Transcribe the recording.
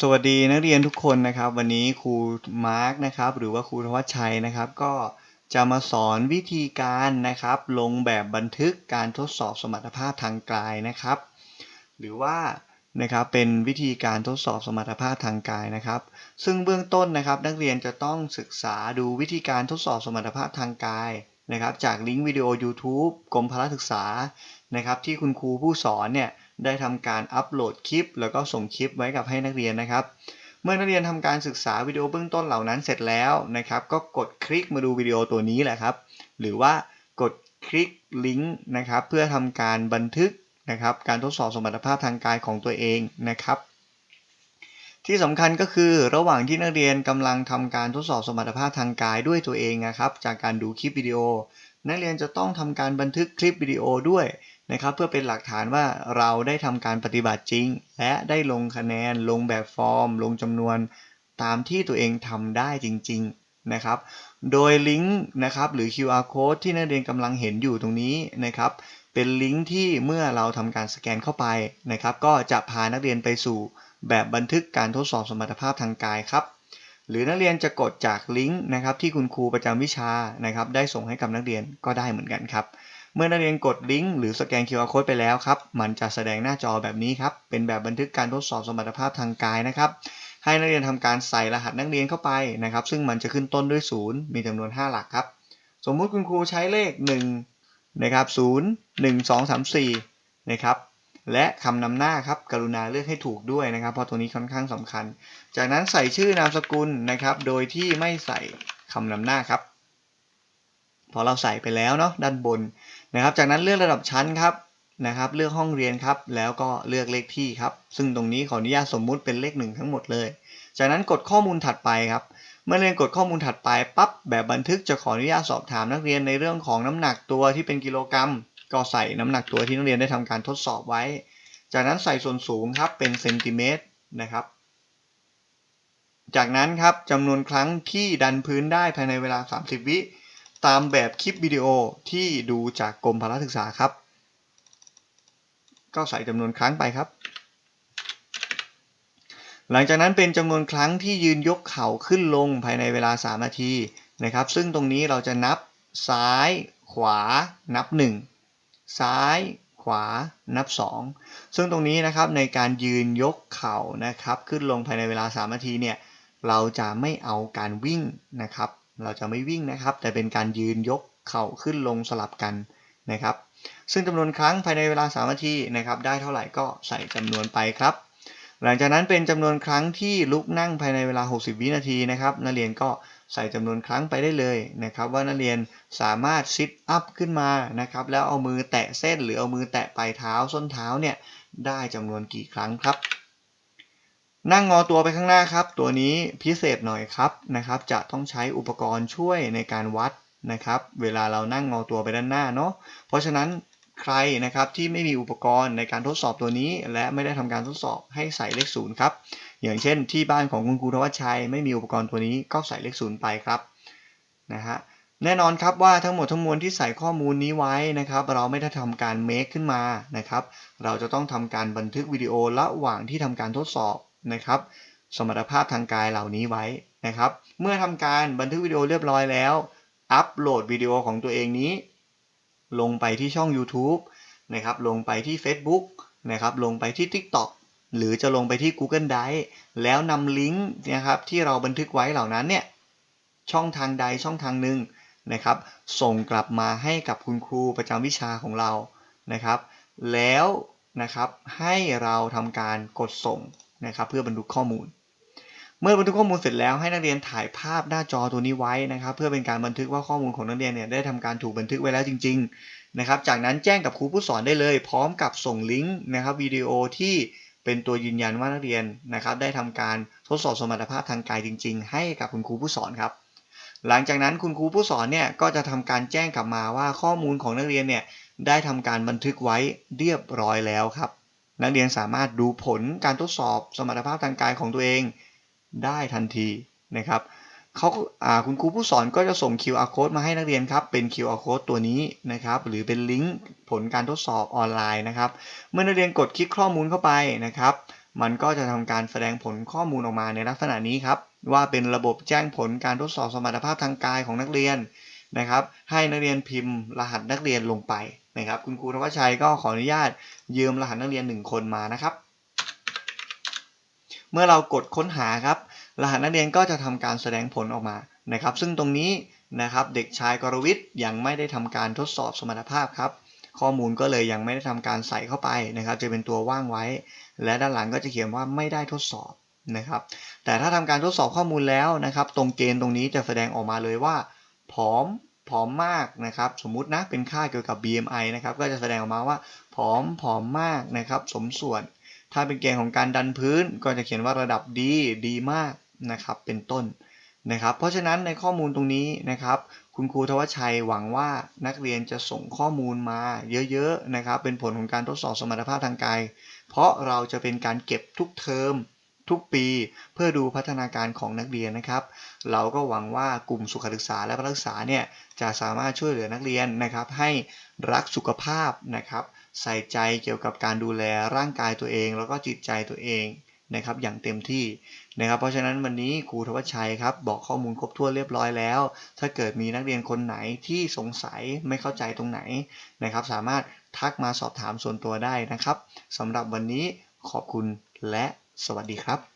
สวัสดีนักเรียนทุกคนนะครับ วันนี้ครูมาร์กนะครับ หรือว่าครูธวัชชัยนะครับ ก็จะมาสอนวิธีการนะครับ ลงแบบบันทึกการทดสอบสมรรถภาพทางกายนะครับ หรือว่านะครับเป็นวิธีการทดสอบสมรรถภาพทางกายนะครับ ซึ่งเบื้องต้นนะครับ นักเรียนจะต้องศึกษาดูวิธีการทดสอบสมรรถภาพทางกายนะครับ จากลิงก์วิดีโอ YouTube กรมพละศึกษานะครับ ที่คุณครูผู้สอนเนี่ย ได้ทำการอัปโหลดคลิป แล้วก็ส่งคลิปไว้กับให้นักเรียนนะครับ เมื่อนักเรียนทำการศึกษาวิดีโอเบื้องต้นเหล่านั้นเสร็จแล้วนะครับ ก็กดคลิกมาดูวิดีโอตัวนี้แหละครับ หรือว่ากดคลิกลิงก์นะครับ เพื่อทำการบันทึกนะครับ การทดสอบสมรรถภาพทางกายของตัวเองนะครับ ที่สำคัญก็คือระหว่างที่นักเรียนกำลังทำการทดสอบสมรรถภาพทางกายด้วยตัวเองนะครับ จากการดูคลิปวิดีโอ นักเรียนจะต้องทำการบันทึกคลิปวิดีโอด้วย นะครับเพื่อเป็นหลักฐานว่าเราได้ทำการปฏิบัติจริง และได้ลงคะแนนลงแบบฟอร์ม ลงจำนวนตามที่ตัวเองทำได้จริง ๆนะครับ โดยลิงก์นะครับหรือ QR code ที่นักเรียนกำลังเห็นอยู่ตรงนี้นะครับ เป็นลิงก์ที่เมื่อเราทำการสแกนเข้าไปนะครับ ก็จะพานักเรียนไปสู่แบบบันทึกการทดสอบสมรรถภาพทางกายครับ หรือนักเรียนจะกดจากลิงก์นะครับที่คุณครูประจำวิชานะครับ ได้ส่งให้กับนักเรียนก็ได้เหมือนกันครับ เมื่อนักเรียนกดลิงก์หรือสแกน QR code ไปแล้วครับ มันจะแสดงหน้าจอแบบนี้ครับ เป็นแบบบันทึกการทดสอบสมรรถภาพทางกายนะครับ ให้นักเรียนทำการใส่รหัสนักเรียนเข้าไปนะครับ ซึ่งมันจะขึ้นต้นด้วย 0 มีจำนวน 5 หลักครับ สมมุติคุณครูใช้เลข1นะครับ0 1 2 3 4นะครับและคำนำหน้าครับ กรุณาเลือกให้ถูกด้วยนะครับ เพราะตัวนี้ค่อนข้างสำคัญ จากนั้นใส่ชื่อนามสกุลนะครับ โดยที่ไม่ใส่คำนำหน้าครับ พอเราใส่ไปแล้วเนาะด้านบน นะครับ จากนั้นเลือกระดับชั้นครับนะครับ เลือกห้องเรียนครับ แล้วก็เลือกเลขที่ครับ ซึ่งตรงนี้ขออนุญาตสมมุติเป็นเลขหนึ่งทั้งหมดเลย จากนั้นกดข้อมูลถัดไปครับ เมื่อเรียนกดข้อมูลถัดไปปั๊บแบบบันทึกจะขออนุญาตสอบถามนักเรียนในเรื่องของน้ำหนักตัวที่เป็นกิโลกรัม ก็ใส่น้ำหนักตัวที่นักเรียนได้ทำการทดสอบไว้ จากนั้นใส่ส่วนสูงครับเป็นเซนติเมตรนะครับจากนั้นครับจำนวนครั้งที่ดันพื้นได้ภายในเวลา 30 วิ ตามแบบคลิปวิดีโอที่ดูจากกรมพละศึกษาครับ ก็ใส่จำนวนครั้งไปครับ หลังจากนั้นเป็นจำนวนครั้งที่ยืนยกเข่าขึ้นลงภายในเวลา 3 นาทีนะครับ ซึ่งตรงนี้เราจะนับซ้ายขวานับ 1 ซ้ายขวานับ 2 ซึ่งตรงนี้นะครับในการยืนยกเข่านะครับ ขึ้นลงภายในเวลา 3 นาทีเนี่ยเราจะไม่เอาการวิ่งนะครับ เราจะไม่วิ่งนะครับ แต่เป็นการยืนยกเข่าขึ้นลงสลับกันนะครับ ซึ่งจำนวนครั้งภายในเวลา 3 นาทีนะครับ ได้เท่าไหร่ก็ใส่จำนวนไปครับ หลังจากนั้นเป็นจำนวนครั้งที่ลุกนั่งภายในเวลา 60 วินาทีนะครับ นักเรียนก็ใส่จำนวนครั้งไปได้เลยนะครับ ว่านักเรียนสามารถซิทอัพขึ้นมานะครับ แล้วเอามือแตะเส้นหรือเอามือแตะปลายเท้าส้นเท้าเนี่ยได้จำนวนกี่ครั้งครับ นั่งงอตัวไปข้างหน้าครับ ตัวนี้พิเศษหน่อยครับนะครับ จะต้องใช้อุปกรณ์ช่วยในการวัดนะครับ เวลาเรานั่งงอตัวไปด้านหน้าเนาะเพราะฉะนั้นใครนะครับที่ไม่มีอุปกรณ์ในการทดสอบตัวนี้ และไม่ได้ทำการทดสอบให้ใส่เลขศูนย์ครับอย่างเช่น ที่บ้านของคุณครูธวัชชัย ไม่มีอุปกรณ์ตัวนี้ก็ใส่เลขศูนย์ไปครับนะฮะแน่นอนครับว่าทั้งหมดทั้งมวลที่ใส่ข้อมูลนี้ไว้นะครับ เราไม่ได้ทำการเมคขึ้นมานะครับ เราจะต้องทำการบันทึกวิดีโอระหว่างที่ทำการทดสอบ นะครับ สมรรถภาพทางกายเหล่านี้ไว้นะครับ เมื่อทำการบันทึกวิดีโอเรียบร้อยแล้ว อัปโหลดวิดีโอของตัวเองนี้ ลงไปที่ช่อง YouTube นะครับ ลงไปที่ Facebook นะครับ ลงไปที่ TikTok หรือจะลงไปที่ Google Drive แล้วนำลิงก์นะครับที่เราบันทึกไว้เหล่านั้นเนี่ยช่องทางใดช่องทางหนึ่งนะครับ ส่งกลับมาให้กับคุณครูประจำวิชาของเรานะครับ แล้วนะครับให้เราทำการกดส่ง นะครับเพื่อบันทึกข้อมูล เมื่อบันทึกข้อมูลเสร็จแล้วให้นักเรียนถ่ายภาพหน้าจอตัวนี้ไว้นะครับ เพื่อเป็นการบันทึกว่าข้อมูลของนักเรียนเนี่ยได้ทำการถูกบันทึกไว้แล้วจริง ๆ นะครับ จากนั้นแจ้งกับครูผู้สอนได้เลย พร้อมกับส่งลิงก์นะครับวิดีโอที่เป็นตัวยืนยันว่านักเรียนนะครับได้ทำการทดสอบสมรรถภาพทางกายจริง ๆ ให้กับคุณครูผู้สอนครับ หลังจากนั้นคุณครูผู้สอนเนี่ยก็จะทำการแจ้งกลับมาว่าข้อมูลของนักเรียนเนี่ยได้ทำการบันทึกไว้เรียบร้อยแล้วครับ นักเรียนสามารถดูผลการทดสอบสมรรถภาพทางกายของตัวเองได้ทันทีนะครับเขาาคุณครูผู้สอนก็จะส่ง QR code มาให้นักเรียนครับ เป็น QR code ตัวนี้นะครับ หรือเป็นลิงก์ผลการทดสอบออนไลน์นะครับ เมื่อนักเรียนกดคลิกข้อมูลเข้าไปนะครับ มันก็จะทำการแสดงผลข้อมูลออกมาในลักษณะนี้ครับ ว่าเป็นระบบแจ้งผลการทดสอบสมรรถภาพทางกายของนักเรียนนะครับ ให้นักเรียนพิมพ์รหัสนักเรียนลงไป นะครับ คุณครูธวัชชัยก็ขออนุญาตยืมรหัสนักเรียนหนึ่งคนมานะครับ เมื่อเรากดค้นหาครับ รหัสนักเรียนก็จะทำการแสดงผลออกมานะครับ ซึ่งตรงนี้นะครับเด็กชายกรวิทย์ยังไม่ได้ทำการทดสอบสมรรถภาพครับ ข้อมูลก็เลยยังไม่ได้ทำการใส่เข้าไปนะครับ จะเป็นตัวว่างไว้ และด้านหลังก็จะเขียนว่าไม่ได้ทดสอบนะครับ แต่ถ้าทำการทดสอบข้อมูลแล้วนะครับ ตรงเกณฑ์ตรงนี้จะแสดงออกมาเลยว่า ผอม ผอมมากนะครับ สมมุตินะเป็นค่าเกี่ยวกับ BMI นะครับก็จะแสดงออกมาว่าผอมผอมมากนะครับ สมส่วน ถ้าเป็นเกณฑ์ของการดันพื้น ก็จะเขียนว่าระดับดีดีมากนะครับเป็นต้นนะครับ เพราะฉะนั้นในข้อมูลตรงนี้นะครับ คุณครูทวชชัยหวังว่านักเรียนจะส่งข้อมูลมาเยอะๆนะครับ เป็นผลของการทดสอบสมรรถภาพทางกาย เพราะเราจะเป็นการเก็บทุกเทอม ทุกปีเพื่อดูพัฒนาการของนักเรียนนะครับ เราก็หวังว่ากลุ่มสุขศึกษาและประศึกษาเนี่ยจะสามารถช่วยเหลือนักเรียนนะครับ ให้รักสุขภาพนะครับ ใส่ใจเกี่ยวกับการดูแลร่างกายตัวเอง แล้วก็จิตใจตัวเองนะครับอย่างเต็มที่นะครับ เพราะฉะนั้นวันนี้ครูทวัชชัยครับบอกข้อมูลครบถ้วนเรียบร้อยแล้ว ถ้าเกิดมีนักเรียนคนไหนที่สงสัยไม่เข้าใจตรงไหนนะครับ สามารถทักมาสอบถามส่วนตัวได้นะครับสำหรับวันนี้ขอบคุณและ สวัสดีครับ